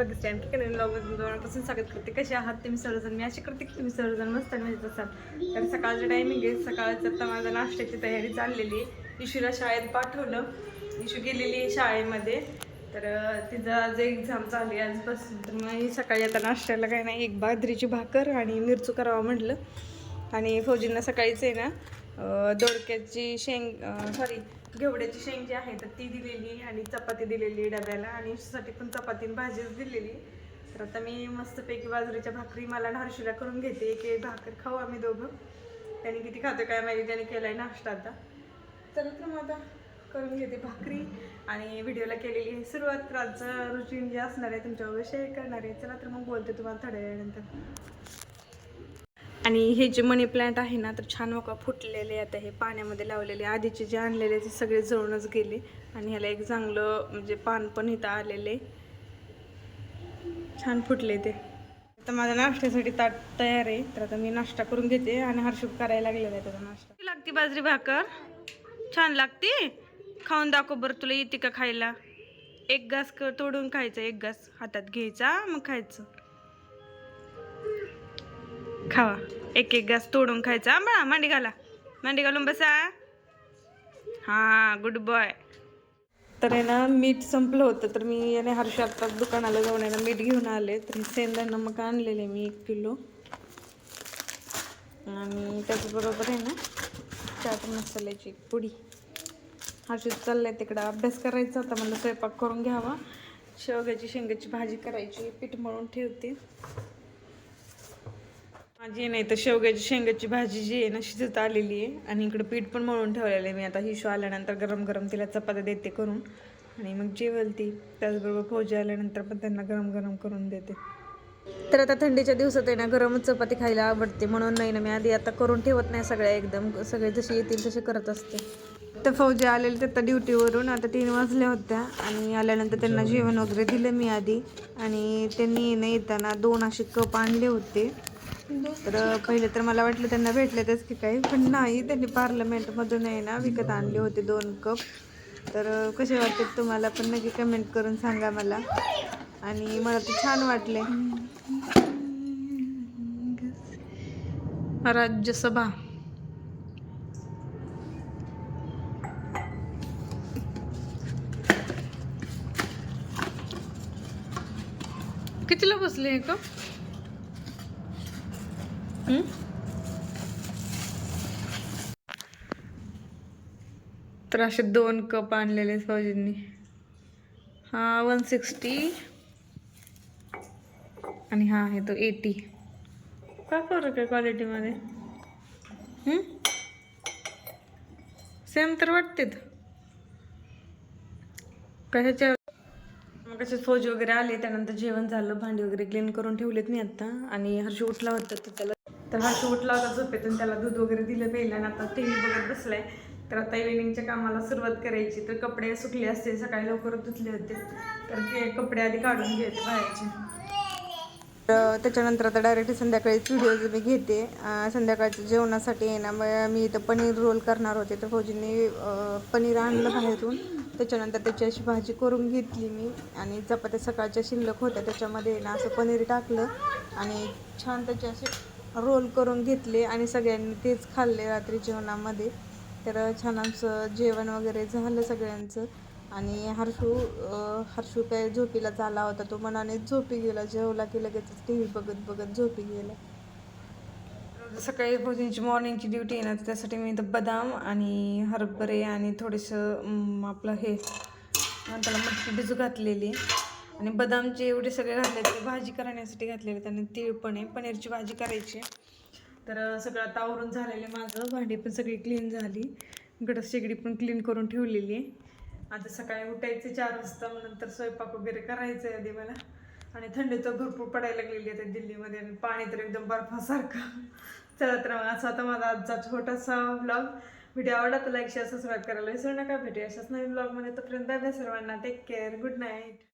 आणखी काही नवीन पासून स्वागत करते. कसे आहात तुम्ही सर्वजण? मी अशी करते की तुम्ही सर्वजण मस्त आणि मजेत असाल. तर सकाळचं टायमिंग आहे. सकाळचं आता माझ्या नाश्त्याची तयारी चाललेली इशूला शाळेत पाठवलं. इशू गेलेली आहे शाळेमध्ये. तर तिचं आज एक्झाम चालू आहे आजपासून. तर मग सकाळी आता नाश्त्याला काही नाही एक बाजरीची भाकर आणि मिरचू करावं म्हटलं. आणि फौजींना सकाळीच आहे ना दोडक्याची शेंग सॉरी घेवड्याची शेंग जी आहे तर ती दिलेली आणि चपाती दिलेली डब्याला आणि साठी पण चपाती भाजीच दिलेली. तर आता मी मस्तपैकी बाजरीच्या भाकरी मला नारशीला करून घेते. एक एक भाकर खाऊ आम्ही दोघं. त्याने किती खातो काय माहिती त्याने केलाय नाश्ता आता. चला तर मग आता करून घेते भाकरी आणि व्हिडिओला केलेली आहे सुरुवात. तर आजचं रुटीन जे असणार आहे तुमच्याबरोबर शेअर करणार आहे. चला तर मग बोलते तुम्हाला थोड्या वेळानंतर. आणि हे जे मनी प्लांट आहे ना तर छान मोका फुटलेले आता हे पाण्यामध्ये लावलेले आधीचे जे आणलेले ते सगळे जळूनच गेले. आणि ह्याला एक चांगलं म्हणजे पान पण इथं आलेले. छान फुटले ते. आता माझ्या नाश्त्यासाठी ताट तयार आहे. तर आता मी नाश्ता करून घेते आणि हर्षूप करायला लागलेला आहे त्याचा नाश्ता. लागते बाजरी भाकर? छान लागते? खाऊन दाखव बरं तुला येते का खायला? एक घास क तोडून खायचा एक घास हातात घ्यायचा मग खायचं. खावा. एक एक घास तोडून खायचा. आंबळा मांडी घाला. मांडी घालून बसा. हां गुड बॉय तर आहे ना मीठ संपलं होतं तर मी याने हर्ष आत्ताच दुकानाला जाऊन आहे ना मीठ घेऊन आले. तर सेंदा नमक आणलेले मी एक किलो. आणि त्याच्याबरोबर आहे ना चाट मसाल्याची एक पुडी. हर्ष चाललंय तिकडं अभ्यास करायचा होता मला स्वयंपाक करून घ्यावा. शेवग्याची शेंगाची भाजी करायची पीठ मळून ठेवते. माझी नाही तर शेवग्याची शेंगाची भाजी जी आहे ना शिजत आलेली आहे. आणि इकडं पीठ पण मळून ठेवलेलं आहे मी. आता हिशो आल्यानंतर गरम गरम तिला चपात्या देते करून. आणि मग जेवल ती त्याचबरोबर फौजी आल्यानंतर पण त्यांना गरम गरम करून देते. तर आता थंडीच्या दिवसात आहे ना गरमच चपाती खायला आवडते. म्हणून नाही ना मी आधी आता करून ठेवत नाही सगळ्या एकदम. सगळे जसे येतील तसे करत असते. तर फौजी आलेले तर आता ड्युटीवरून. आता तीन वाजल्या होत्या आणि आल्यानंतर त्यांना जेवण वगैरे दिलं मी आधी. आणि त्यांनी न येताना दोन असे कप आणले होते. तर पहिले तर मला वाटलं त्यांना भेटलेतच की काही पण नाही त्यांनी पार्लमेंटमधून आहे ना विकत आणले होते दोन कप. तर कसे वाटतात तुम्हाला? पण नक्की कमेंट करून सांगा मला. आणि मला ते छान वाटले. राज्यसभा. कितीला बसले हे कप? तर असे दोन कप आणलेले फौजींनी हा वन सिक्स्टी आणि हा आहे तो एटी काय फरक आहे क्वालिटीमध्ये सेम तर वाटतेत. कशाच्या मग कसे फौज वगैरे आले त्यानंतर जेवण झालं भांडी वगैरे क्लीन करून ठेवलेत मी आता. आणि हर्ष उठला होता तर त्याला तर हर्ष उठला होता झोपेतून त्याला दूध वगैरे दिलं प्यायला आणि आता टी व्ही बघत बसलाय. तर आता इव्हिनिंगच्या कामाला सुरुवात करायची. तर कपडे सुकले असते सकाळी लवकर धुतले होते. तर ते कपडे आधी काढून घ्यायचे बाहेरचे तर त्याच्यानंतर आता डायरेक्ट संध्याकाळीच व्हिडिओज मी घेते. संध्याकाळच्या जेवणासाठी आहे ना मग मी इथं पनीर रोल करणार होते. तर फौजींनी पनीर आणलं बाहेरून. त्याच्यानंतर त्याची अशी भाजी करून घेतली मी. आणि चपात्या सकाळच्या शिल्लक होत्या. त्याच्यामध्ये ना असं पनीर टाकलं. आणि छान त्याचे असे रोल करून घेतले आणि सगळ्यांनी तेच खाल्ले रात्री जेवणामध्ये. तर छान आमचं जेवण वगैरे झालं सगळ्यांचं. आणि हर्षू हर्षू काय झोपीला झाला होता तो मनाने झोपी गेला जेवला की लगेच टी व्ही बघत बघत झोपी गेला. सकाळी रोजींची मॉर्निंगची ड्युटी आहे ना त्यासाठी मी इथं बदाम आणि हरभरे आणि थोडंसं आपलं हे त्याला मटकी भिजू घातलेली. आणि बदामचे एवढे सगळे घातले ते भाजी करण्यासाठी घातलेले त्याने तीळ पण आहे पनीरची भाजी करायची तर सगळं आता आवरून झालेलं आहे माझं भांडी पण सगळी क्लीन झाली. गडस शेगडी पण क्लीन करून ठेवलेली आहे. आता सकाळी उठायचे चार वाजता मग नंतर स्वयंपाक वगैरे करायचं आहे आधी मला आणि थंडी तर भरपूर पडायला लागलेली आहे त्या दिल्लीमध्ये आणि पाणी तर एकदम बर्फासारखं. चला तर मग असा आता माझा आजचा छोटासा ब्लॉग व्हिडिओ आवडला तर लाईक शेअर सबस्क्राईब करायला विसरू नका. भेटूया अशाच नवीन ब्लॉगमध्ये तोपर्यंत बाय सर्वांना. Take care good night